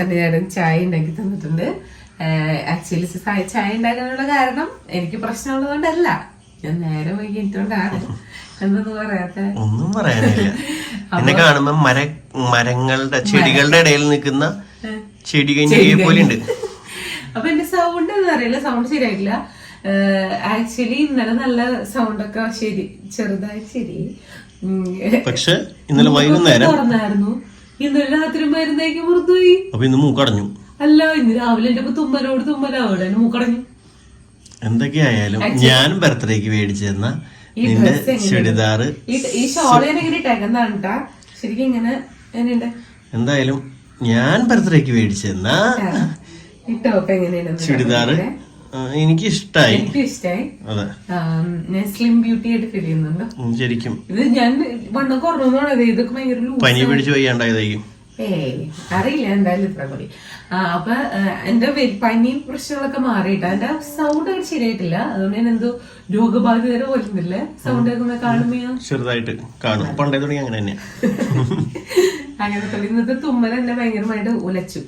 സന്നിധാനം ചായ ഉണ്ടാക്കി തന്നിട്ടുണ്ട്. ആക്ച്വലി ചായ ഉണ്ടാക്കാനുള്ള കാരണം എനിക്ക് പ്രശ്നമുള്ളതുകൊണ്ടല്ല. ഞാൻ നേരെ വൈകിട്ടുകൊണ്ടാണ് എന്തൊന്നും പറയാത്ത ഒന്നും പറയാനില്ല. എന്നെ കാണുമ്പോ മര മരങ്ങളുടെ ചെടികളുടെ ഇടയിൽ നിൽക്കുന്ന ചെടി കഴിഞ്ഞ പോലെ ഉണ്ട്. അപ്പൊ എന്റെ സൗണ്ട് എന്ന് അറിയില്ല. സൗണ്ട് ശരിയായിട്ടില്ല. ആക്ച്വലി ഇന്നലെ നല്ല സൗണ്ട് ഒക്കെ ശരി ചെറുതായി ശരി പക്ഷെ ഇന്നലെ വൈകുന്നേരം തുറന്നായിരുന്നു. ഇന്നലെ രാത്രി മരുന്നേക്ക് പുറത്തുപോയി അപ്പൊ ഇന്ന് മൂക്കടഞ്ഞു. അല്ല ഇന്ന് രാവിലെ എന്റെ തുമ്മലോട് തുമ്മലാവിടെ മൂക്കടഞ്ഞു. എന്തൊക്കെയായാലും ഞാനും ബർത്ത്ഡേക്ക് മേടിച്ചു തന്ന നിന്റെ ചുരിദാറ് ഈ എങ്ങനെ ഇട്ടേക്കുന്നതാണ് കേട്ടാ ശരിക്കും ഇങ്ങനെ എന്തായാലും ഞാൻ ബർത്ത്ഡേക്ക് മേടിച്ചു തന്ന ഈ ടോപ്പ് എങ്ങനെയുണ്ട്? ചുരിദാറ് എനിക്ക് ഇഷ്ടായി എനിക്ക് ഇഷ്ടായി സ്ലിം ബ്യൂട്ടി ആയിട്ട് ഫീൽ ചെയ്യുന്നുണ്ട്. ശരിക്കും. ഇത് ഞാൻ വണ്ണം കുറഞ്ഞതാണ്. ഇതൊക്കെ ഭയങ്കര പനി പിടിച്ചു വയ്യാണ്ടായതായിരിക്കും. ഏയ് അറിയില്ല. എന്തായാലും ഇത്ര മതി. അപ്പൊ എന്റെ പനിയും പനി പ്രശ്നങ്ങളൊക്കെ മാറിയിട്ട് എന്റെ സൗണ്ട് ഒക്കെ ശരിയായിട്ടില്ല. അതുകൊണ്ട് ഞാൻ എന്തോ രോഗബാധിതരെ പോലുന്നില്ലേ സൗണ്ട് ഒക്കെ കാണുമ്പോ ചെറുതായിട്ട് കാണും. പണ്ടേ തുടങ്ങി അങ്ങനെ തന്നെ. അങ്ങനെ ഇന്നത്തെ തുമ്മൽ എന്നെ ഭയങ്കരമായിട്ട് ഉലച്ചു.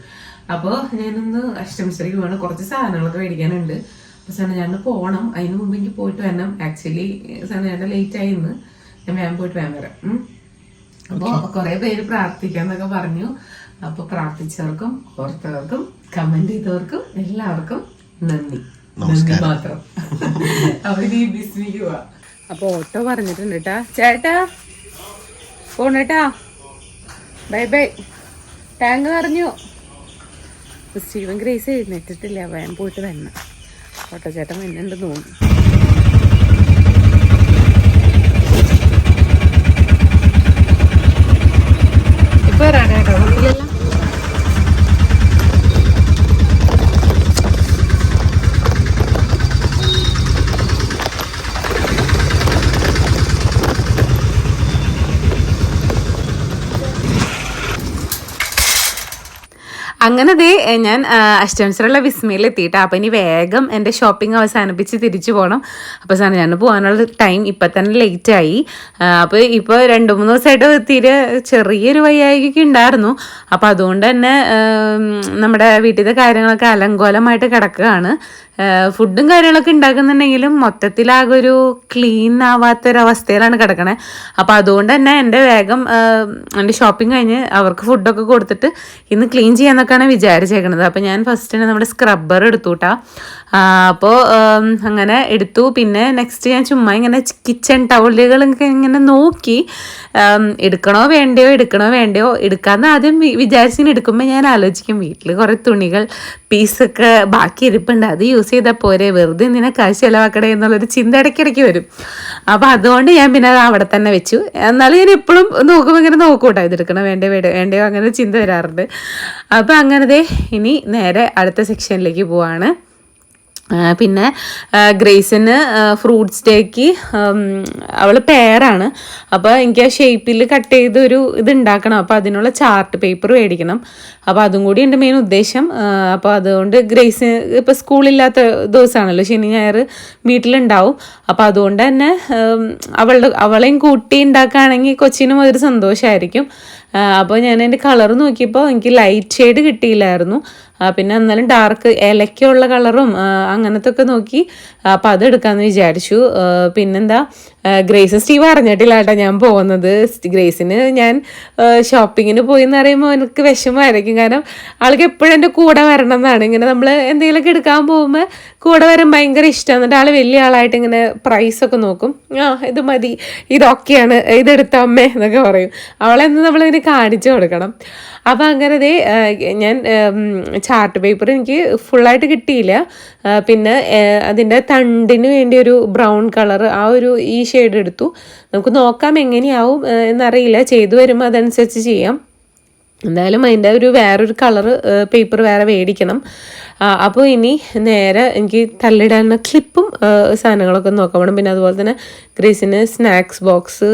അപ്പൊ ഞാനൊന്ന് അഷ്ടമിശ്രീക്ക് കുറച്ച് സാധനങ്ങളൊക്കെ മേടിക്കാനുണ്ട്. അപ്പോൾ സാറിന് ഞാൻ പോണം. അതിന് മുമ്പ് എനിക്ക് പോയിട്ട് വരണം. ആക്ച്വലി സാറിന് ഞാൻ ലേറ്റ് ആയി ഇന്ന്. ഞാൻ വേഗം പോയിട്ട് വേഗം വരാം അപ്പോൾ കുറേ പേര് പ്രാർത്ഥിക്കാന്നൊക്കെ പറഞ്ഞു. അപ്പോൾ പ്രാർത്ഥിച്ചവർക്കും ഓർത്തവർക്കും കമന്റ് ചെയ്തവർക്കും എല്ലാവർക്കും നന്ദി. നന്ദി മാത്രം. അവർ ഈ ബിസിനസ് പോവാ. അപ്പൊ ഓട്ടോ പറഞ്ഞിട്ടുണ്ട് കേട്ടാ ചേട്ടാ. പോണേട്ടാ ബൈ ബൈ ടാങ്ക് സ്റ്റീവൻ ഗ്രേസ് എഴുന്നേറ്റിട്ടില്ല വേഗം പോയിട്ട് വരണം. ഓട്ടോ ചേട്ടൻ വരുന്നുണ്ട് തോന്നുന്നു. ഇപ്പൊ റെഡി കുഴപ്പമില്ലല്ലോ അങ്ങനെ ദേ ഞാൻ അഷ്ടംസറുള്ള വിസ്മയിൽ എത്തിയിട്ട് അപ്പം ഇനി വേഗം എന്റെ ഷോപ്പിംഗ് അവസാനിപ്പിച്ച് തിരിച്ചു പോകണം അപ്പോൾ സാറിന് ഞാൻ പോകാനുള്ള ടൈം ഇപ്പം തന്നെ ലേറ്റ് ആയി. അപ്പോൾ ഇപ്പോൾ രണ്ട് മൂന്ന് ദിവസമായിട്ട് തീരെ ചെറിയൊരു വയ്യായിക ഉണ്ടായിരുന്നു. അപ്പോൾ അതുകൊണ്ട് തന്നെ നമ്മുടെ വീട്ടിലത്തെ കാര്യങ്ങളൊക്കെ അലങ്കോലമായിട്ട് കിടക്കുകയാണ്. ഫുഡും കാര്യങ്ങളൊക്കെ ഉണ്ടാക്കുന്നുണ്ടെങ്കിലും മൊത്തത്തിലാകെ ഒരു ക്ലീൻ ആവാത്തൊരവസ്ഥയിലാണ് കിടക്കണേ. അപ്പോൾ അതുകൊണ്ട് തന്നെ എന്റെ വേഗം എന്റെ ഷോപ്പിംഗ് കഴിഞ്ഞ് അവർക്ക് ഫുഡൊക്കെ കൊടുത്തിട്ട് ഇന്ന് ക്ലീൻ ചെയ്യാന്നൊക്കെയാണ് വിചാരിച്ചേക്കണത്. അപ്പോൾ ഞാൻ ഫസ്റ്റ് തന്നെ നമ്മുടെ സ്ക്രബ്ബർ എടുത്തു അപ്പോൾ അങ്ങനെ എടുത്തു. പിന്നെ നെക്സ്റ്റ് ഞാൻ ചുമ്മാ ഇങ്ങനെ കിച്ചൺ ടൗലുകളൊക്കെ ഇങ്ങനെ നോക്കി. എടുക്കണോ വേണ്ടയോ എടുക്കണോ വേണ്ടയോ എടുക്കാമെന്ന് ആദ്യം വിചാരിച്ചിങ്ങനെ എടുക്കുമ്പോൾ ഞാൻ ആലോചിക്കും. വീട്ടിൽ കുറേ തുണികൾ പീസൊക്കെ ബാക്കി ഇരിപ്പുണ്ട് അത് യൂസ് ചെയ്താൽ പോരെ? വെറുതെ നിന്നെ കാശ് ചിലവാക്കണേ എന്നുള്ളൊരു ചിന്ത ഇടയ്ക്കിടയ്ക്ക് വരും. അപ്പോൾ അതുകൊണ്ട് ഞാൻ പിന്നെ അത് അവിടെ തന്നെ വെച്ചു. എന്നാലും ഞാൻ എപ്പോഴും നോക്കുമ്പോൾ ഇങ്ങനെ നോക്കൂട്ടോ ഇതെടുക്കണം വേണ്ടേ വേണ്ട വേണ്ടയോ അങ്ങനെ ചിന്ത വരാറുണ്ട്. അപ്പോൾ അങ്ങനെ ദേ ഇനി നേരെ അടുത്ത സെക്ഷനിലേക്ക് പോവാണ്. പിന്നെ ഗ്രേസിന് ഫ്രൂട്ട്സ് ഡേക്ക് അവൾ പേരാണ് അപ്പോൾ എനിക്ക് ആ ഷേപ്പിൽ കട്ട് ചെയ്ത് ഒരു ഇത് ഉണ്ടാക്കണം അപ്പോൾ അതിനുള്ള ചാർട്ട് പേപ്പർ മേടിക്കണം. അപ്പോൾ അതും കൂടി എന്റെ മെയിൻ ഉദ്ദേശം. അപ്പോൾ അതുകൊണ്ട് ഗ്രേസ് ഇപ്പോൾ സ്കൂളില്ലാത്ത ദിവസമാണല്ലോ ശനി ഞായർ വീട്ടിലുണ്ടാവും. അപ്പോൾ അതുകൊണ്ട് തന്നെ അവളുടെ അവളെയും കൂട്ടി ഉണ്ടാക്കുകയാണെങ്കിൽ കൊച്ചിനും അതൊരു സന്തോഷമായിരിക്കും അപ്പോൾ ഞാൻ എന്റെ കളർ നോക്കിയപ്പോൾ എനിക്ക് ലൈറ്റ് ഷെയ്ഡ് കിട്ടിയില്ലായിരുന്നു. പിന്നെ എന്നാലും ഡാർക്ക് ഇലയ്ക്കുള്ള കളറും അങ്ങനത്തെ ഒക്കെ നോക്കി അപ്പോൾ അത് എടുക്കാമെന്ന് വിചാരിച്ചു. പിന്നെന്താ ഗ്രേസ് സ്റ്റീവ് അറിഞ്ഞിട്ടില്ല കേട്ടോ ഞാൻ പോകുന്നത്. ഗ്രേസിന് ഞാൻ ഷോപ്പിങ്ങിന് പോയി എന്ന് പറയുമ്പോൾ എനിക്ക് വിഷമമായിരിക്കും. കാരണം ആൾക്ക് എപ്പോഴും എന്റെ കൂടെ വരണം എന്നാണ്. ഇങ്ങനെ നമ്മൾ എന്തെങ്കിലുമൊക്കെ എടുക്കാൻ പോകുമ്പോൾ കൂടെ വരാൻ ഭയങ്കര ഇഷ്ടമാണ് എന്നിട്ട് ആൾ വലിയ ആളായിട്ട് ഇങ്ങനെ പ്രൈസൊക്കെ നോക്കും. ആ ഇത് മതി ഇതൊക്കെയാണ് ഇതെടുത്ത അമ്മേ എന്നൊക്കെ പറയും. അവളെന്ന് നമ്മളിങ്ങനെ കാണിച്ചു കൊടുക്കണം. അപ്പോൾ അങ്ങനെ ദേ ഞാൻ ചാർട്ട് പേപ്പർ എനിക്ക് ഫുള്ളായിട്ട് കിട്ടിയില്ല. പിന്നെ അതിന്റെ തണ്ടിന് വേണ്ടി ഒരു ബ്രൗൺ കളർ ആ ഒരു ഈ ഷെയ്ഡ് എടുത്തു. നമുക്ക് നോക്കാം എങ്ങനെയാവും എന്നറിയില്ല. ചെയ്തു വരുമ്പോൾ അതനുസരിച്ച് ചെയ്യാം. എന്തായാലും അതിന്റെ ഒരു വേറൊരു കളറ് പേപ്പർ വേറെ മേടിക്കണം. അപ്പോൾ ഇനി നേരെ എനിക്ക് തള്ളിടാനുള്ള ക്ലിപ്പും സാധനങ്ങളൊക്കെ നോക്കാൻ വേണം. പിന്നെ അതുപോലെ തന്നെ ഗ്രേസിന് സ്നാക്സ് ബോക്സ്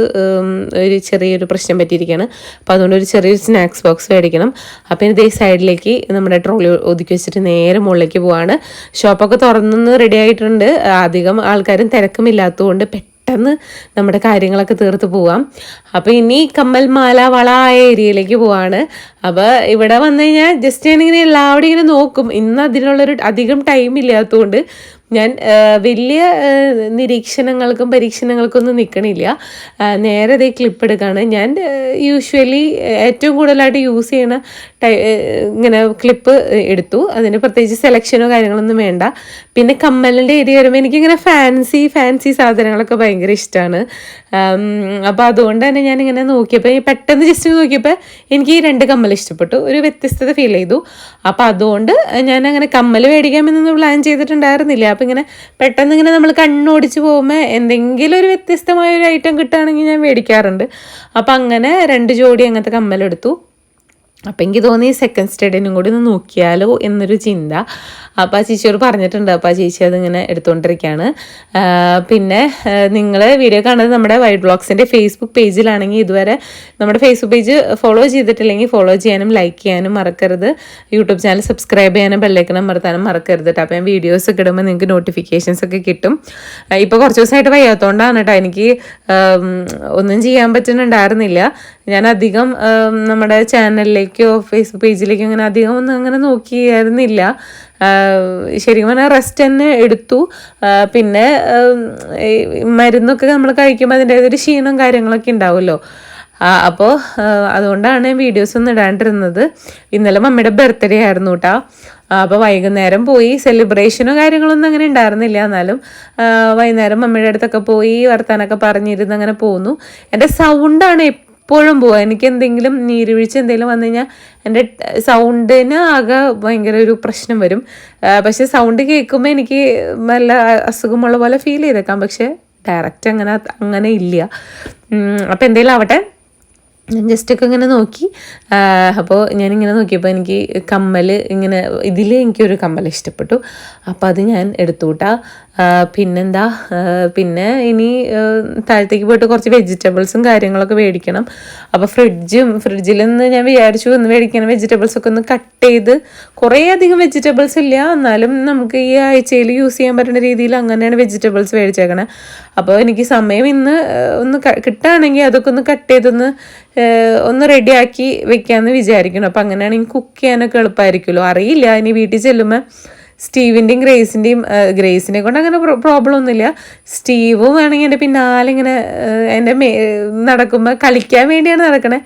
ഒരു ചെറിയൊരു പ്രശ്നം പറ്റിയിരിക്കുകയാണ് അപ്പോൾ അതുകൊണ്ട് ഒരു ചെറിയൊരു സ്നാക്സ് ബോക്സ് മേടിക്കണം. അപ്പോൾ ഇതേ സൈഡിലേക്ക് നമ്മുടെ ട്രോളി ഒതുക്കി വെച്ചിട്ട് നേരെ മുകളിലേക്ക് പോവാണ്. ഷോപ്പൊക്കെ തുറന്നു റെഡി ആയിട്ടുണ്ട്. അധികം ആൾക്കാരും തിരക്കുമില്ലാത്തതുകൊണ്ട് പെട്ടെന്ന് പെട്ടെന്ന് നമ്മുടെ കാര്യങ്ങളൊക്കെ തീർത്ത് പോവാം. അപ്പോൾ ഇനി കമ്മൽ മാല വള ആയ ഏരിയയിലേക്ക് പോവാണ്. അപ്പോൾ ഇവിടെ വന്നു കഴിഞ്ഞാൽ ജസ്റ്റ് ഞാനിങ്ങനെ എല്ലാവരും ഇങ്ങനെ നോക്കും. ഇന്ന് അതിനുള്ളൊരു അധികം ടൈം ഇല്ലാത്തതുകൊണ്ട് ഞാൻ വലിയ നിരീക്ഷണങ്ങൾക്കും പരീക്ഷണങ്ങൾക്കും ഒന്നും നിൽക്കണില്ല നേരെ ക്ലിപ്പ് എടുക്കുകയാണ് ഞാൻ യൂഷ്വലി ഏറ്റവും കൂടുതലായിട്ട് യൂസ് ചെയ്യണ ഇങ്ങനെ ക്ലിപ്പ് എടുത്തു. അതിന് പ്രത്യേകിച്ച് സെലക്ഷനോ കാര്യങ്ങളൊന്നും വേണ്ട. പിന്നെ കമ്മലിന്റെ ഏരിയ വരുമ്പോൾ എനിക്കിങ്ങനെ ഫാൻസി ഫാൻസി സാധനങ്ങളൊക്കെ ഭയങ്കര ഇഷ്ടമാണ് അപ്പോൾ അതുകൊണ്ട് തന്നെ ഞാനിങ്ങനെ നോക്കിയപ്പോൾ പെട്ടെന്ന് ജസ്റ്റ് നോക്കിയപ്പോൾ എനിക്ക് ഈ രണ്ട് കമ്മൽ ഇഷ്ടപ്പെട്ടു. ഒരു വ്യത്യസ്തത ഫീൽ ചെയ്തു. അപ്പോൾ അതുകൊണ്ട് ഞാൻ അങ്ങനെ കമ്മൽ മേടിക്കാമെന്നൊന്നും പ്ലാൻ ചെയ്തിട്ടുണ്ടായിരുന്നില്ല. അപ്പോൾ ഇങ്ങനെ പെട്ടെന്ന് ഇങ്ങനെ നമ്മൾ കണ്ണോടിച്ച് പോകുമ്പോൾ എന്തെങ്കിലും ഒരു വ്യത്യസ്തമായ ഒരു ഐറ്റം കിട്ടുകയാണെങ്കിൽ ഞാൻ മേടിക്കാറുണ്ട്. അപ്പോൾ അങ്ങനെ രണ്ട് ജോഡി അങ്ങനത്തെ കമ്മലെടുത്തു. അപ്പം എനിക്ക് തോന്നി സെക്കൻഡ് സ്റ്റേഡിനും കൂടി ഒന്ന് നോക്കിയാലോ എന്നൊരു ചിന്ത. അപ്പം ആ ചേച്ചിയോട് പറഞ്ഞിട്ടുണ്ട്. അപ്പം ആ ചേച്ചി അതിങ്ങനെ എടുത്തുകൊണ്ടിരിക്കുകയാണ് പിന്നെ നിങ്ങൾ വീഡിയോ കാണുന്നത് നമ്മുടെ വൈഡ് ബ്ലോഗ്സിന്റെ ഫേസ്ബുക്ക് പേജിലാണെങ്കിൽ ഇതുവരെ നമ്മുടെ ഫേസ്ബുക്ക് പേജ് ഫോളോ ചെയ്തിട്ടില്ലെങ്കിൽ ഫോളോ ചെയ്യാനും ലൈക്ക് ചെയ്യാനും മറക്കരുത്. യൂട്യൂബ് ചാനൽ സബ്സ്ക്രൈബ് ചെയ്യാനും ബെല്ലൈക്കണം മറത്താനും മറക്കരുത് കേട്ടോ അപ്പം ഞാൻ വീഡിയോസ് ഒക്കെ ഇടുമ്പോൾ നിങ്ങൾക്ക് നോട്ടിഫിക്കേഷൻസ് ഒക്കെ കിട്ടും. ഇപ്പോൾ കുറച്ച് ദിവസമായിട്ട് വയ്യാത്തതുകൊണ്ടാണ് കേട്ടോ എനിക്ക് ഒന്നും ചെയ്യാൻ പറ്റുന്നുണ്ടായിരുന്നില്ല. ഞാൻ അധികം നമ്മുടെ ചാനലിലേക്കോ ഫേസ്ബുക്ക് പേജിലേക്കോ അങ്ങനെ അധികം ഒന്നും അങ്ങനെ നോക്കിയായിരുന്നില്ല. ശരിക്കും പറഞ്ഞാൽ റെസ്റ്റ് തന്നെ എടുത്തു. പിന്നെ മരുന്നൊക്കെ നമ്മൾ കഴിക്കുമ്പോൾ അതിന്റേതൊരു ക്ഷീണം കാര്യങ്ങളൊക്കെ ഉണ്ടാവുമല്ലോ. അപ്പോൾ അതുകൊണ്ടാണ് വീഡിയോസ് ഒന്നും ഇടാണ്ടിരുന്നത്. ഇന്നലെ മമ്മിയുടെ ബർത്ത്ഡേ ആയിരുന്നു കേട്ടോ അപ്പോൾ വൈകുന്നേരം പോയി സെലിബ്രേഷനോ കാര്യങ്ങളൊന്നും അങ്ങനെ ഉണ്ടായിരുന്നില്ല. എന്നാലും വൈകുന്നേരം മമ്മിയുടെ അടുത്തൊക്കെ പോയി വർത്താനൊക്കെ പറഞ്ഞിരുന്ന് അങ്ങനെ പോന്നു. എന്റെ സൗണ്ടാണ് എപ്പോഴും പോവുക എനിക്ക് എന്തെങ്കിലും നീരുവീഴ്ച എന്തെങ്കിലും വന്നു കഴിഞ്ഞാൽ എന്റെ സൗണ്ടിന് ആകെ ഭയങ്കര ഒരു പ്രശ്നം വരും. പക്ഷെ സൗണ്ട് കേൾക്കുമ്പോൾ എനിക്ക് നല്ല അസുഖമുള്ള പോലെ ഫീൽ ചെയ്തേക്കാം. പക്ഷെ ഡയറക്റ്റ് അങ്ങനെ അങ്ങനെ ഇല്ല. അപ്പം എന്തെങ്കിലും ആവട്ടെ. ഞാൻ ജസ്റ്റ് ഒക്കെ ഇങ്ങനെ നോക്കി. അപ്പോൾ ഞാനിങ്ങനെ നോക്കിയപ്പോൾ എനിക്ക് കമ്മൽ ഇങ്ങനെ ഇതിൽ എനിക്കൊരു കമ്മൽ ഇഷ്ടപ്പെട്ടു. അപ്പോൾ അത് ഞാൻ എടുത്തു കൂട്ടാ പിന്നെന്താ? പിന്നെ ഇനി താഴത്തേക്ക് പോയിട്ട് കുറച്ച് വെജിറ്റബിൾസും കാര്യങ്ങളൊക്കെ മേടിക്കണം. അപ്പോൾ ഫ്രിഡ്ജും ഫ്രിഡ്ജിൽ നിന്ന് ഞാൻ വിചാരിച്ചു ഒന്ന് മേടിക്കണം വെജിറ്റബിൾസൊക്കെ ഒന്ന് കട്ട് ചെയ്ത് കുറേ അധികം വെജിറ്റബിൾസ് ഇല്ല. എന്നാലും നമുക്ക് ഈ ആഴ്ചയിൽ യൂസ് ചെയ്യാൻ പറ്റുന്ന രീതിയിൽ അങ്ങനെയാണ് വെജിറ്റബിൾസ് മേടിച്ചേക്കണേ. അപ്പോൾ എനിക്ക് സമയം ഇന്ന് ഒന്ന് കിട്ടുകയാണെങ്കിൽ അതൊക്കെ ഒന്ന് കട്ട് ചെയ്തൊന്ന് ഒന്ന് റെഡിയാക്കി വെക്കാമെന്ന് വിചാരിക്കണം അപ്പോൾ അങ്ങനെയാണെങ്കിൽ കുക്ക് ചെയ്യാനൊക്കെ എളുപ്പമായിരിക്കുമല്ലോ അറിയില്ല. ഇനി വീട്ടിൽ ചെല്ലുമ്പോൾ സ്റ്റീവിന്റെയും ഗ്രേസിന്റെയും ഗ്രേസിനെ കൊണ്ട് അങ്ങനെ പ്രോബ്ലം ഒന്നുമില്ല. സ്റ്റീവും വേണമെങ്കിൽ എന്റെ പിന്നാലെ ഇങ്ങനെ എന്റെ മേ നടക്കുമ്പോൾ കളിക്കാൻ വേണ്ടിയാണ് നടക്കണേ.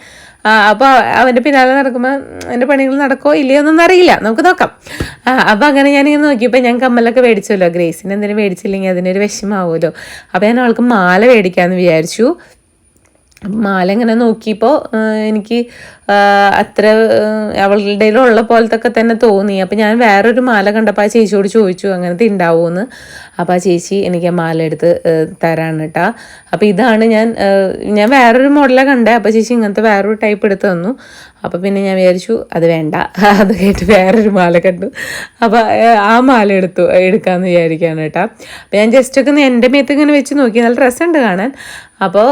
അപ്പോൾ അവന്റെ പിന്നാലെ നടക്കുമ്പോൾ എന്റെ പണികൾ നടക്കോ ഇല്ലയോ എന്നൊന്നും അറിയില്ല. നമുക്ക് നോക്കാം. അപ്പോൾ അങ്ങനെ ഞാനിങ്ങനെ നോക്കിയപ്പോൾ ഞാൻ കമ്മലൊക്കെ മേടിച്ചല്ലോ. ഗ്രേസിന് എന്തിനും മേടിച്ചില്ലെങ്കിൽ അതിനൊരു വിഷമാവുമല്ലോ അപ്പോൾ ഞാൻ അവൾക്ക് മാല മേടിക്കാമെന്ന് വിചാരിച്ചു. മാല ഇങ്ങനെ നോക്കിയപ്പോൾ എനിക്ക് അത്ര അവളുടെ ഉള്ള പോലത്തൊക്കെ തന്നെ തോന്നി. അപ്പം ഞാൻ വേറൊരു മാല കണ്ടപ്പോൾ ആ ചേച്ചിയോട് ചോദിച്ചു അങ്ങനത്തെ ഉണ്ടാവുമെന്ന് അപ്പോൾ ആ ചേച്ചി എനിക്ക് ആ മാല എടുത്ത് തരാണ് കേട്ടോ അപ്പോൾ ഇതാണ് ഞാൻ ഞാൻ വേറൊരു മോഡലാണ് കണ്ടത് അപ്പോൾ ചേച്ചി ഇങ്ങനത്തെ വേറൊരു ടൈപ്പ് എടുത്ത് തന്നു. അപ്പോൾ പിന്നെ ഞാൻ വിചാരിച്ചു അത് വേണ്ട. അത് കേട്ട് വേറൊരു മാല കണ്ടു. അപ്പോൾ ആ മാല എടുത്തു എടുക്കാമെന്ന് വിചാരിക്കുകയാണ് കേട്ടോ അപ്പോൾ ഞാൻ ജസ്റ്റ് ഒക്കെ എന്റെ മേത്ത് ഇങ്ങനെ വെച്ച് നോക്കി. നല്ല രസമുണ്ട് കാണാൻ. അപ്പോൾ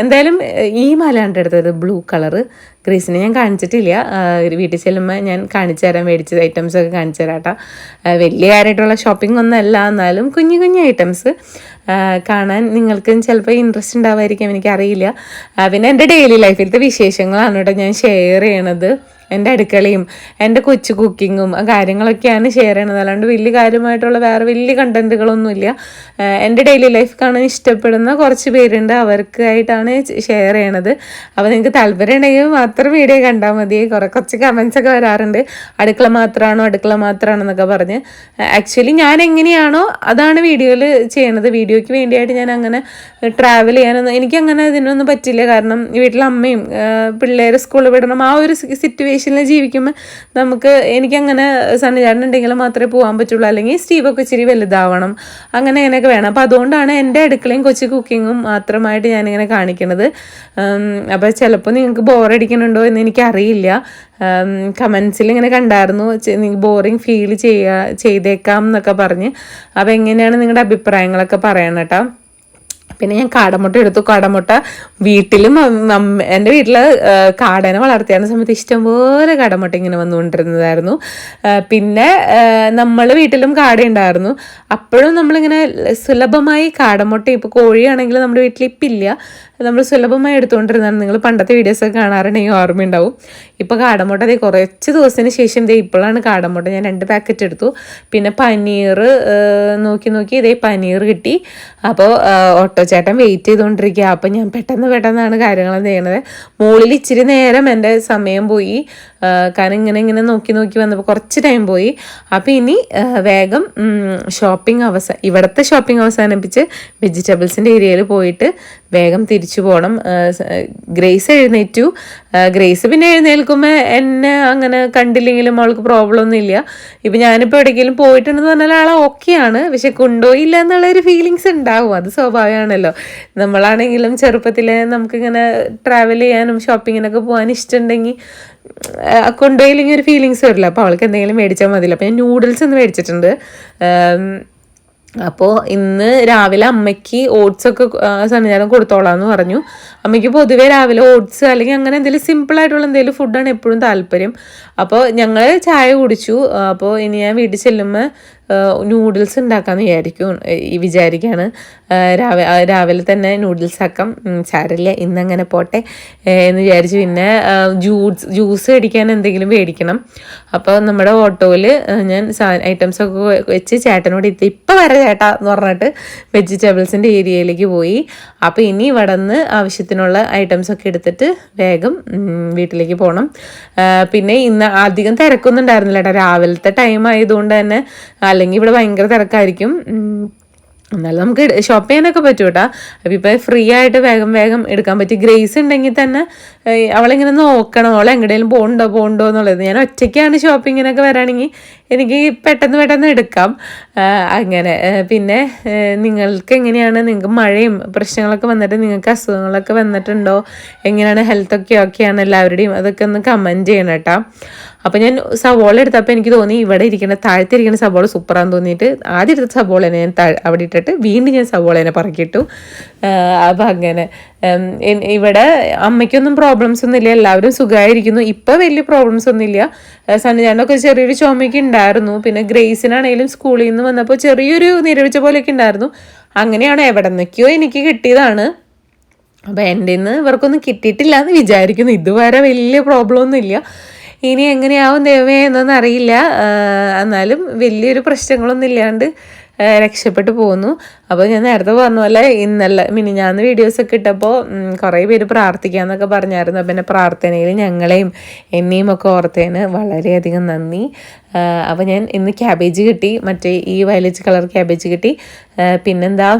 എന്തായാലും ഈ മാലയാണ് എടുത്തത് ബ്ലൂ കളറ്. ഗ്രീസിനെ ഞാൻ കാണിച്ചിട്ടില്ല. വീട്ടിൽ ചെല്ലുമ്പോൾ ഞാൻ കാണിച്ചു തരാം ഐറ്റംസ് ഒക്കെ കാണിച്ചു തരാം കേട്ടോ. വലിയ കാര്യമായിട്ടുള്ള ഷോപ്പിംഗ് ഒന്നും അല്ല എന്നാലും കുഞ്ഞു കുഞ്ഞു ഐറ്റംസ് കാണാൻ നിങ്ങൾക്ക് ചിലപ്പോൾ ഇൻട്രസ്റ്റ് ഉണ്ടാവുമായിരിക്കും എനിക്കറിയില്ല. പിന്നെ എന്റെ ഡെയിലി ലൈഫിലത്തെ വിശേഷങ്ങളാണ് കേട്ടോ ഞാൻ ഷെയർ ചെയ്യണത്. എന്റെ അടുക്കളയും എന്റെ കൊച്ചു കുക്കിങ്ങും കാര്യങ്ങളൊക്കെയാണ് ഷെയർ ചെയ്യുന്നത് അല്ലാണ്ട് വലിയ കാര്യമായിട്ടുള്ള വേറെ വലിയ കണ്ടന്റുകളൊന്നുമില്ല എന്റെ ഡെയിലി ലൈഫ് കാണാൻ ഇഷ്ടപ്പെടുന്ന കുറച്ച് പേരുണ്ട്. അവർക്കായിട്ടാണ് ഷെയർ ചെയ്യണത്. അപ്പോൾ നിങ്ങൾക്ക് താല്പര്യം ഉണ്ടെങ്കിൽ മാത്രം വീഡിയോ കണ്ടാൽ മതി. കുറേ കുറച്ച് കമൻസ് ഒക്കെ വരാറുണ്ട്. അടുക്കള മാത്രമാണോ അടുക്കള മാത്രമാണോ എന്നൊക്കെ പറഞ്ഞ്. ആക്ച്വലി ഞാൻ എങ്ങനെയാണോ അതാണ് വീഡിയോയിൽ ചെയ്യണത്. വീഡിയോയ്ക്ക് വേണ്ടിയായിട്ട് ഞാൻ അങ്ങനെ ട്രാവൽ ചെയ്യാനൊന്നും എനിക്കങ്ങനെ ഇതിനൊന്നും പറ്റില്ല. കാരണം വീട്ടിൽ അമ്മയും പിള്ളേർ സ്കൂളിൽ വിടണം. ആ ഒരു സിറ്റുവേഷനിൽ ജീവിക്കുമ്പോൾ നമുക്ക് എനിക്കങ്ങനെ സന്നിധാനം ഉണ്ടെങ്കിൽ മാത്രമേ പോകാൻ പറ്റുള്ളൂ. അല്ലെങ്കിൽ സ്റ്റീവൊക്കെ ഇച്ചിരി വലുതാവണം. അങ്ങനെ അങ്ങനെയൊക്കെ വേണം. അപ്പോൾ അതുകൊണ്ടാണ് എന്റെ അടുക്കളയും കൊച്ചു കുക്കിങ്ങും മാത്രമായിട്ട് ഞാനിങ്ങനെ കാണിക്കുന്നത് അപ്പോൾ ചിലപ്പോൾ നിങ്ങൾക്ക് ബോറടിക്കുന്നുണ്ടോ എന്ന് എനിക്കറിയില്ല. കമൻസിൽ ഇങ്ങനെ കണ്ടായിരുന്നു. ബോറിങ് ഫീൽ ചെയ്യുക ചെയ്തേക്കാം എന്നൊക്കെ പറഞ്ഞ്. അപ്പോൾ എങ്ങനെയാണ് നിങ്ങളുടെ അഭിപ്രായങ്ങളൊക്കെ പറയണം കേട്ടോ. പിന്നെ ഞാൻ കാടമുട്ട എടുത്തു. കാടമുട്ട വീട്ടിലും എന്റെ വീട്ടിൽ കാടനെ വളർത്തിയാണ് സമയത്ത് ഇഷ്ടംപോലെ കാടമുട്ട ഇങ്ങനെ വന്നുകൊണ്ടിരുന്നതായിരുന്നു. പിന്നെ നമ്മൾ വീട്ടിലും കാട ഉണ്ടായിരുന്നു അപ്പോഴും നമ്മളിങ്ങനെ സുലഭമായി കാടമുട്ട ഇപ്പോൾ കോഴിയാണെങ്കിൽ നമ്മുടെ വീട്ടിൽ ഇപ്പില്ല നമ്മൾ സുലഭമായി എടുത്തുകൊണ്ടിരുന്നതാണ്. നിങ്ങൾ പണ്ടത്തെ വീഡിയോസൊക്കെ കാണാറുണ്ടെങ്കിൽ ഓർമ്മയുണ്ടാവും. ഇപ്പോൾ കാടമുട്ട ദേ കുറച്ച് ദിവസത്തിന് ശേഷം ദേ ഇപ്പോഴാണ് കാടമുട്ട ഞാൻ രണ്ട് പാക്കറ്റ് എടുത്തു. പിന്നെ പനീർ നോക്കി നോക്കി ഇതേ പനീർ കിട്ടി. അപ്പോൾ ഓട്ടോ ചേട്ടൻ വെയിറ്റ് ചെയ്തുകൊണ്ടിരിക്കുക അപ്പോൾ ഞാൻ പെട്ടെന്ന് പെട്ടെന്നാണ് കാര്യങ്ങൾ ചെയ്യണത്. മുകളിൽ ഇച്ചിരി നേരം എന്റെ സമയം പോയി. കാരണം ഇങ്ങനെ ഇങ്ങനെ നോക്കി നോക്കി വന്നപ്പോൾ കുറച്ച് ടൈം പോയി. അപ്പോൾ ഇനി വേഗം ഷോപ്പിംഗ് അവസാന ഇവിടുത്തെ ഷോപ്പിംഗ് അവസാനിപ്പിച്ച് വെജിറ്റബിൾസിന്റെ ഏരിയയിൽ പോയിട്ട് വേഗം തിരിച്ചു പോകണം ഗ്രേസ് എഴുന്നേറ്റു. ഗ്രേസ് പിന്നെ എഴുന്നേൽക്കുമ്പോൾ എന്നെ അങ്ങനെ കണ്ടില്ലെങ്കിലും അവൾക്ക് പ്രോബ്ലം ഒന്നും ഇല്ല. ഇപ്പം ഞാനിപ്പോൾ എവിടെയെങ്കിലും പോയിട്ടുണ്ടെന്ന് പറഞ്ഞാൽ ആളെ ഓക്കെയാണ് പക്ഷെ കൊണ്ടുപോയില്ല എന്നുള്ളൊരു ഫീലിങ്സ് ഉണ്ടാവും. അത് സ്വാഭാവികമാണല്ലോ. നമ്മളാണെങ്കിലും ചെറുപ്പത്തിലെ നമുക്കിങ്ങനെ ട്രാവൽ ചെയ്യാനും ഷോപ്പിങ്ങിനൊക്കെ പോകാൻ ഇഷ്ടമുണ്ടെങ്കിൽ കൊണ്ടുപോയില്ലെങ്കിൽ ഒരു ഫീലിങ്സ് വരില്ല. അപ്പോൾ അവൾക്ക് എന്തെങ്കിലും മേടിച്ചാൽ മതിയില്ല. അപ്പോൾ ഞാൻ നൂഡിൽസ് ഒന്ന് മേടിച്ചിട്ടുണ്ട്. അപ്പോൾ ഇന്ന് രാവിലെ അമ്മയ്ക്ക് ഓട്സ് ഒക്കെ സന്നിധാനം കൊടുത്തോളാന്ന് പറഞ്ഞു. അമ്മയ്ക്ക് പൊതുവേ രാവിലെ ഓട്സ് അല്ലെങ്കിൽ അങ്ങനെ എന്തെങ്കിലും സിമ്പിളായിട്ടുള്ള എന്തെങ്കിലും ഫുഡാണ് എപ്പോഴും താല്പര്യം. അപ്പോൾ ഞങ്ങൾ ചായ കുടിച്ചു. അപ്പോൾ ഇനി ഞാൻ വീട്ടിൽ ചെല്ലുമ്പോൾ നൂഡിൽസ് ഉണ്ടാക്കാമെന്ന് വിചാരിക്കും വിചാരിക്കുകയാണ് രാവിലെ രാവിലെ തന്നെ നൂഡിൽസ് ആക്കാം. ചാരല്ല ഇന്നങ്ങനെ പോട്ടെ എന്ന് വിചാരിച്ച് പിന്നെ ജ്യൂസ് ജ്യൂസ് മേടിക്കാൻ എന്തെങ്കിലും മേടിക്കണം. അപ്പോൾ നമ്മുടെ ഓട്ടോയിൽ ഞാൻ ഐറ്റംസ് ഒക്കെ വെച്ച് ചേട്ടനോട് എത്തി ഇപ്പം വരെ ചേട്ടാ എന്ന് പറഞ്ഞിട്ട് വെജിറ്റബിൾസിന്റെ ഏരിയയിലേക്ക് പോയി. അപ്പോൾ ഇനി ഇവിടെ നിന്ന് ആവശ്യത്തിനുള്ള ഐറ്റംസ് ഒക്കെ എടുത്തിട്ട് വേഗം വീട്ടിലേക്ക് പോകണം പിന്നെ ഇന്ന് അധികം തിരക്കൊന്നും ഉണ്ടായിരുന്നില്ല കേട്ടോ. രാവിലത്തെ ടൈം ആയതുകൊണ്ട് തന്നെ അല്ലെങ്കിൽ ഇവിടെ ഭയങ്കര തിരക്കായിരിക്കും. എന്നാലും നമുക്ക് ഷോപ്പ് ചെയ്യാനൊക്കെ പറ്റും കേട്ടോ അപ്പം ഇപ്പം ഫ്രീ ആയിട്ട് വേഗം വേഗം എടുക്കാൻ പറ്റി ഗ്രേസ് ഉണ്ടെങ്കിൽ തന്നെ അവളെങ്ങനെ നോക്കണം? അവൾ എങ്ങടേലും പോകണ്ടോ പോകണ്ടോ എന്നുള്ളത്. ഞാൻ ഒറ്റയ്ക്കാണ് ഷോപ്പിങ്ങിനൊക്കെ വരാണെങ്കിൽ എനിക്ക് പെട്ടെന്ന് പെട്ടെന്ന് എടുക്കാം. അങ്ങനെ പിന്നെ നിങ്ങൾക്ക് എങ്ങനെയാണ് നിങ്ങൾക്ക് മഴയും പ്രശ്നങ്ങളൊക്കെ വന്നിട്ട് നിങ്ങൾക്ക് അസുഖങ്ങളൊക്കെ വന്നിട്ടുണ്ടോ? എങ്ങനെയാണ് ഹെൽത്തൊക്കെ ഓക്കെയാണ് എല്ലാവരുടെയും? അതൊക്കെ ഒന്ന് കമന്റ് ചെയ്യണം കേട്ടോ. അപ്പോൾ ഞാൻ സവോള എടുത്തപ്പോൾ എനിക്ക് തോന്നി ഇവിടെ ഇരിക്കുന്ന താഴത്തെ ഇരിക്കുന്ന സവോള സൂപ്പറാന്ന് തോന്നിയിട്ട് ആദ്യം എടുത്ത സവോളനെ ഞാൻ അവിടെ ഇട്ടിട്ട് വീണ്ടും ഞാൻ സവോളേനെ പറക്കിയിട്ടു. അപ്പം അങ്ങനെ. ഇവിടെ അമ്മയ്ക്കൊന്നും പ്രോബ്ലംസ് ഒന്നുമില്ല എല്ലാവരും സുഖമായിരിക്കുന്നു. ഇപ്പം വലിയ പ്രോബ്ലംസ് ഒന്നുമില്ല. സന്നിധാനൊക്കെ ചെറിയൊരു ചുമയ്ക്ക് ഉണ്ടായിരുന്നു. പിന്നെ ഗ്രേസിനാണെങ്കിലും സ്കൂളിൽ നിന്ന് വന്നപ്പോൾ ചെറിയൊരു നിരവിച്ച പോലെയൊക്കെ ഉണ്ടായിരുന്നു. അങ്ങനെയാണ് എവിടെ നിന്നൊക്കെയോ എനിക്ക് കിട്ടിയതാണ്. അപ്പോൾ എന്റെ നിന്ന് ഇവർക്കൊന്നും കിട്ടിയിട്ടില്ല എന്ന് വിചാരിക്കുന്നു. ഇതുവരെ വലിയ പ്രോബ്ലം ഒന്നും ഇല്ല ഇനി എങ്ങനെയാവും ദൈവമേ എന്നൊന്നും അറിയില്ല. എന്നാലും വലിയൊരു പ്രശ്നങ്ങളൊന്നും ഇല്ലാണ്ട് രക്ഷപ്പെട്ടു പോകുന്നു അപ്പോൾ ഞാൻ നേരത്തെ പറഞ്ഞ ഇന്നല്ല മിനിഞ്ഞാന്ന് വീഡിയോസൊക്കെ ഇട്ടപ്പോൾ കുറേ പേര് പ്രാർത്ഥിക്കാമെന്നൊക്കെ പറഞ്ഞായിരുന്നു. എന്റെ പ്രാർത്ഥനയിൽ ഞങ്ങളെയും എന്നെയും ഒക്കെ ഓർത്തേന് വളരെയധികം നന്ദി. അപ്പോൾ ഞാൻ ഇന്ന് ക്യാബേജ് കിട്ടി മറ്റേ ഈ വയലറ്റ് കളർ ക്യാബേജ് കിട്ടി. പിന്നെന്താ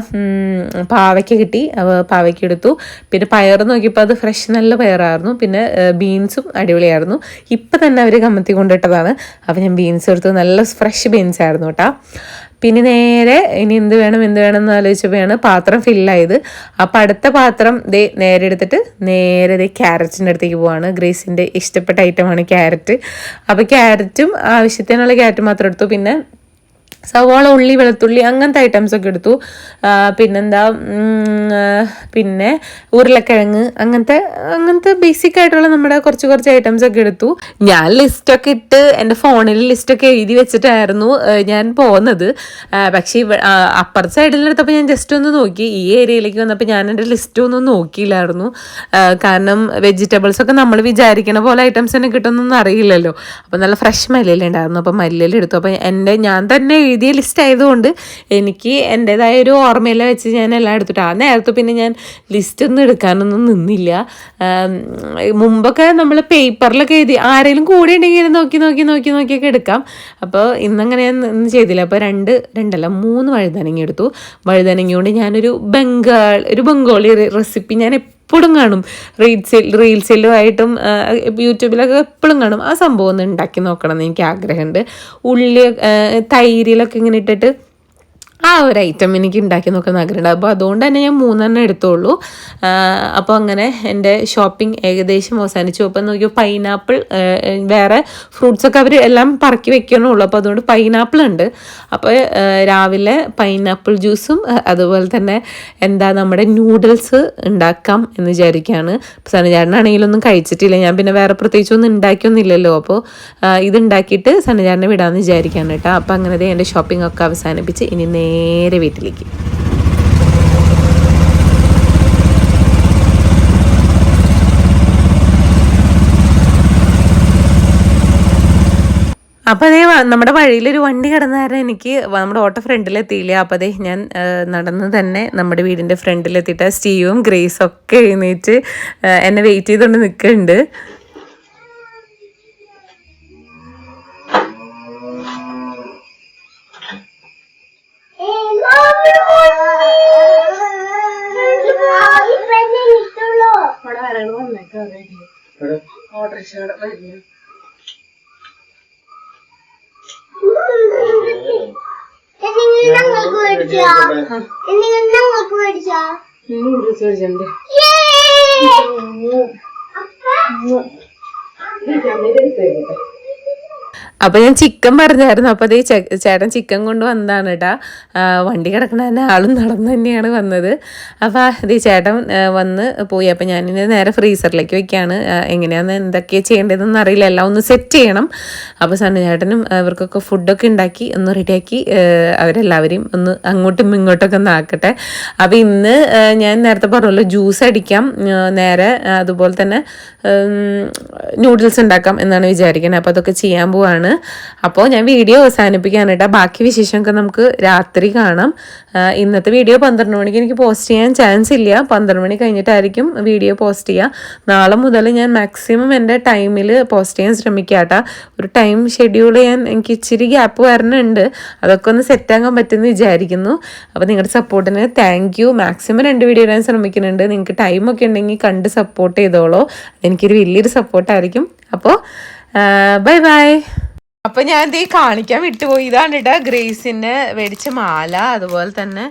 പാവയ്ക്ക കിട്ടി അപ്പോൾ പാവയ്ക്ക എടുത്തു. പിന്നെ പയർ നോക്കിയപ്പോൾ അത് ഫ്രഷ് നല്ല പയറായിരുന്നു. പിന്നെ ബീൻസും അടിപൊളിയായിരുന്നു. ഇപ്പം തന്നെ അവർ കമ്മത്തി കൊണ്ടിട്ടതാണ്. അപ്പോൾ ഞാൻ ബീൻസ് എടുത്തു. നല്ല ഫ്രഷ് ബീൻസ് ആയിരുന്നു കേട്ടോ. പിന്നെ നേരെ ഇനി എന്ത് വേണം എന്ത് വേണം എന്ന് ആലോചിച്ചപ്പോഴാണ് പാത്രം ഫില്ലായത്. അപ്പം അടുത്ത പാത്രം ദേ നേരെ എടുത്തിട്ട് നേരെ ദേ ക്യാരറ്റിന്റെ അടുത്തേക്ക് പോവാണ്. ഗ്രേസിന്റെ ഇഷ്ടപ്പെട്ട ഐറ്റമാണ് ക്യാരറ്റ്. അപ്പോൾ ക്യാരറ്റും ആവശ്യത്തിനുള്ള ക്യാരറ്റ് മാത്രം എടുത്തു. പിന്നെ സവാള ഉള്ളി വെളുത്തുള്ളി അങ്ങനത്തെ ഐറ്റംസ് ഒക്കെ എടുത്തു. പിന്നെന്താ പിന്നെ ഉരുളക്കിഴങ്ങ് അങ്ങനത്തെ അങ്ങനത്തെ ബേസിക് ആയിട്ടുള്ള നമ്മുടെ കുറച്ച് കുറച്ച് ഐറ്റംസ് ഒക്കെ എടുത്തു. ഞാൻ ലിസ്റ്റൊക്കെ ഇട്ട് എന്റെ ഫോണിൽ ലിസ്റ്റൊക്കെ എഴുതി വെച്ചിട്ടായിരുന്നു ഞാൻ പോകുന്നത് പക്ഷേ അപ്പുറത്തെ സൈഡിലെടുത്തപ്പോൾ ഞാൻ ജസ്റ്റ് ഒന്ന് നോക്കി. ഈ ഏരിയയിലേക്ക് വന്നപ്പോൾ ഞാൻ എന്റെ ലിസ്റ്റ് ഒന്നും നോക്കിയില്ലായിരുന്നു. കാരണം വെജിറ്റബിൾസ് ഒക്കെ നമ്മൾ വിചാരിക്കണ പോലെ ഐറ്റംസ് തന്നെ കിട്ടുന്നൊന്നും അറിയില്ലല്ലോ. അപ്പോൾ നല്ല ഫ്രഷ് മല്ലിയിലുണ്ടായിരുന്നു അപ്പോൾ മല്ലിയില എടുത്തു. അപ്പോൾ എന്റെ ഞാൻ തന്നെ എഴുതിയ ലിസ്റ്റ് ആയതുകൊണ്ട് എനിക്ക് എന്റെതായ ഒരു ഓർമ്മയില വെച്ച് ഞാൻ എല്ലാം എടുത്തിട്ട് ആ നേരത്തെ പിന്നെ ഞാൻ ലിസ്റ്റ് ഒന്നും എടുക്കാനൊന്നും നിന്നില്ല. മുമ്പൊക്കെ നമ്മൾ പേപ്പറിലൊക്കെ എഴുതി ആരെങ്കിലും കൂടെ ഉണ്ടെങ്കിൽ നോക്കി നോക്കി നോക്കി നോക്കിയൊക്കെ എടുക്കാം. അപ്പോൾ ഇന്നങ്ങനെ ഞാൻ ഒന്നും ചെയ്തില്ല. അപ്പോൾ രണ്ട് രണ്ടല്ല മൂന്ന് വഴുതനങ്ങ എടുത്തു. വഴുതനങ്ങ കൊണ്ട് ഞാനൊരു ബംഗാൾ ഒരു ബംഗാളി റെസിപ്പി ഞാൻ എപ്പോഴും കാണും. റീൽസിൽ റീൽസിലും ആയിട്ടും യൂട്യൂബിലൊക്കെ എപ്പോഴും കാണും. ആ സംഭവം ഒന്ന് ഉണ്ടാക്കി നോക്കണം എന്ന് എനിക്ക് ആഗ്രഹമുണ്ട്. ഉള്ളി തൈരിലൊക്കെ ഇങ്ങനെ ഇട്ടിട്ട് ആ ഒരു ഐറ്റം എനിക്ക് ഉണ്ടാക്കി നോക്കാൻ ആഗ്രഹമുണ്ട്. അപ്പോൾ അതുകൊണ്ട് തന്നെ ഞാൻ മൂന്നെണ്ണം എടുത്തോളൂ. അപ്പോൾ അങ്ങനെ എന്റെ ഷോപ്പിംഗ് ഏകദേശം അവസാനിച്ചു. അപ്പം നോക്കിയോ പൈനാപ്പിൾ വേറെ ഫ്രൂട്ട്സൊക്കെ അവർ എല്ലാം പറക്കി വെക്കണുള്ളൂ. അപ്പോൾ അതുകൊണ്ട് പൈനാപ്പിൾ ഉണ്ട്. അപ്പോൾ രാവിലെ പൈനാപ്പിൾ ജ്യൂസും അതുപോലെ തന്നെ എന്താ നമ്മുടെ നൂഡിൽസ് ഉണ്ടാക്കാം എന്ന് വിചാരിക്കുകയാണ് സനചാരനാണെങ്കിലൊന്നും കഴിച്ചിട്ടില്ല. ഞാൻ പിന്നെ വേറെ പ്രത്യേകിച്ചൊന്നും ഉണ്ടാക്കിയൊന്നുമില്ലല്ലോ. അപ്പോൾ ഇത് ഉണ്ടാക്കിയിട്ട് സനചാരനെ വിടാമെന്ന് വിചാരിക്കുകയാണ് കേട്ടോ. അപ്പോൾ അങ്ങനെ എന്റെ ഷോപ്പിംഗ് ഒക്കെ അവസാനിപ്പിച്ച് ഇനി നേരെ വീട്ടിലേക്ക്. അപ്പോൾ അതേ നമ്മുടെ വഴിയിലൊരു വണ്ടി കിടന്ന കാരണം എനിക്ക് നമ്മുടെ ഓട്ടോ ഫ്രണ്ടിലെത്തിയില്ല. അപ്പോൾ അതേ ഞാൻ നടന്ന് തന്നെ നമ്മുടെ വീടിന്റെ ഫ്രണ്ടിലെത്തിയിട്ട് സ്റ്റീവും ഗ്രേസും ഒക്കെ എഴുന്നേറ്റ് എന്നെ വെയിറ്റ് ചെയ്തുകൊണ്ട് നിൽക്കുന്നുണ്ട് ഞങ്ങൾക്ക് മേടിച്ചാ? നിങ്ങൾ ഞങ്ങൾക്ക് മേടിച്ചാ? അപ്പോൾ ഞാൻ ചിക്കൻ പറഞ്ഞായിരുന്നു. അപ്പോൾ അതേ ചേട്ടൻ ചിക്കൻ കൊണ്ട് വന്നതാണ് കേട്ടാ വണ്ടി കിടക്കണ തന്നെ ആളും നടന്ന് തന്നെയാണ് വന്നത്. അപ്പോൾ അതേ ചേട്ടൻ വന്ന് പോയി. അപ്പോൾ ഞാനിത് നേരെ ഫ്രീസറിലേക്ക് വെക്കുകയാണ് എങ്ങനെയാന്ന് എന്തൊക്കെയാണ് ചെയ്യേണ്ടതെന്ന് അറിയില്ല. എല്ലാം ഒന്ന് സെറ്റ് ചെയ്യണം. അപ്പോൾ സണ്ണു ചേട്ടനും ഇവർക്കൊക്കെ ഫുഡൊക്കെ ഉണ്ടാക്കി ഒന്ന് റെഡിയാക്കി അവരെല്ലാവരെയും ഒന്ന് അങ്ങോട്ടും ഇങ്ങോട്ടൊക്കെ ഒന്ന് ആക്കട്ടെ. അപ്പോൾ ഇന്ന് ഞാൻ നേരത്തെ പറഞ്ഞല്ലോ ജ്യൂസ് അടിക്കാം. നേരെ അതുപോലെ തന്നെ നൂഡിൽസ് ഉണ്ടാക്കാം എന്നാണ് വിചാരിക്കുന്നത് അപ്പോൾ അതൊക്കെ ചെയ്യാൻ പോവാണ്. അപ്പോൾ ഞാൻ വീഡിയോ അവസാനിപ്പിക്കാൻ കേട്ടോ. ബാക്കി വിശേഷമൊക്കെ നമുക്ക് രാത്രി കാണാം. ഇന്നത്തെ വീഡിയോ പന്ത്രണ്ട് മണിക്ക് എനിക്ക് പോസ്റ്റ് ചെയ്യാൻ ചാൻസ് ഇല്ല. പന്ത്രണ്ട് മണി കഴിഞ്ഞിട്ടായിരിക്കും വീഡിയോ പോസ്റ്റ് ചെയ്യുക നാളെ മുതൽ ഞാൻ മാക്സിമം എന്റെ ടൈമിൽ പോസ്റ്റ് ചെയ്യാൻ ശ്രമിക്കാം കേട്ടോ. ഒരു ടൈം ഷെഡ്യൂൾ ചെയ്യാൻ എനിക്ക് ഇച്ചിരി ഗ്യാപ്പ് വരണുണ്ട്. അതൊക്കെ ഒന്ന് സെറ്റാക്കാൻ പറ്റുമെന്ന് വിചാരിക്കുന്നു. അപ്പോൾ നിങ്ങളുടെ സപ്പോർട്ടിന് താങ്ക് യു മാക്സിമം രണ്ട് വീഡിയോ ഇടാൻ ശ്രമിക്കുന്നുണ്ട്. നിങ്ങൾക്ക് ടൈമൊക്കെ ഉണ്ടെങ്കിൽ കണ്ട് സപ്പോർട്ട് ചെയ്തോളൂ. എനിക്കൊരു വലിയൊരു സപ്പോർട്ടായിരിക്കും. അപ്പോൾ ബൈ ബൈ. അപ്പൊ ഞാൻ ദേ കാണിക്കാൻ വിട്ടുപോയി. ഇതാണ് കേട്ടോ ഗ്രേസിന് മേടിച്ച മാല. അതുപോലെ തന്നെ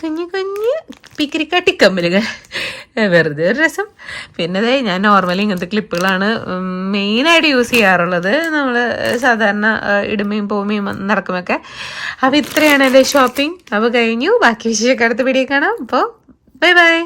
കുഞ്ഞു കുഞ്ഞ് പിക്കിരിക്കാട്ടിക്കമ്മലുകൾ വെറുതെ ഒരു രസം. പിന്നെ ദേ ഞാൻ നോർമലി ഇങ്ങനത്തെ ക്ലിപ്പുകളാണ് മെയിനായിട്ട് യൂസ് ചെയ്യാറുള്ളത്. നമ്മൾ സാധാരണ ഇടുമയും പോമയും നടക്കുമൊക്കെ അപ്പോൾ ഇത്രയാണ് എന്റെ ഷോപ്പിംഗ് അപ്പോൾ കഴിഞ്ഞു. ബാക്കി വിശേഷമൊക്കെ അടുത്ത വീഡിയോ കാണാം. അപ്പോൾ ബൈ ബൈ.